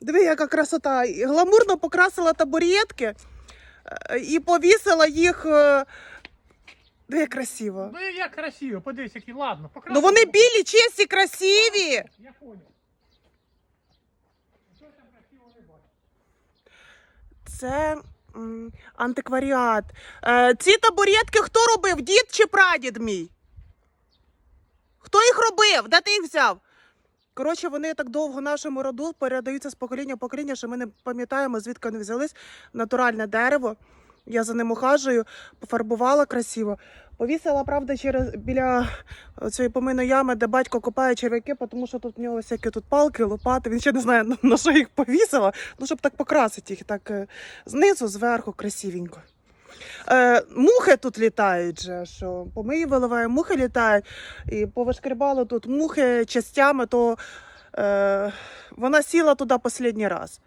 Диви, яка красота. Гламурно покрасила табуретки е, і повісила їх. е, Диви, як красиво. Ну як красиво, подивись, які ладно. Ну вони білі, чисті, красиві. Я понял. Це м, антикваріат. Е, ці табуретки хто робив? Дід чи прадід мій? Хто їх робив? Де ти їх взяв? Коротше, вони так довго нашому роду передаються з покоління в покоління, що ми не пам'ятаємо, звідки вони взялись. Натуральне дерево. Я за ним ухажую, пофарбувала красиво. Повісила, правда, через біля цієї помийної ями, де батько копає черв'яки, тому що тут в нього всякі тут палки, лопати. Він ще не знає, на- на що їх повісила. Ну, щоб так покрасити їх, так е, знизу, зверху, красивенько. Е, мухи тут літають, же, що помиї виливає, мухи літають. І повишкрібало тут мухи частями, то е, вона сіла туди останній раз.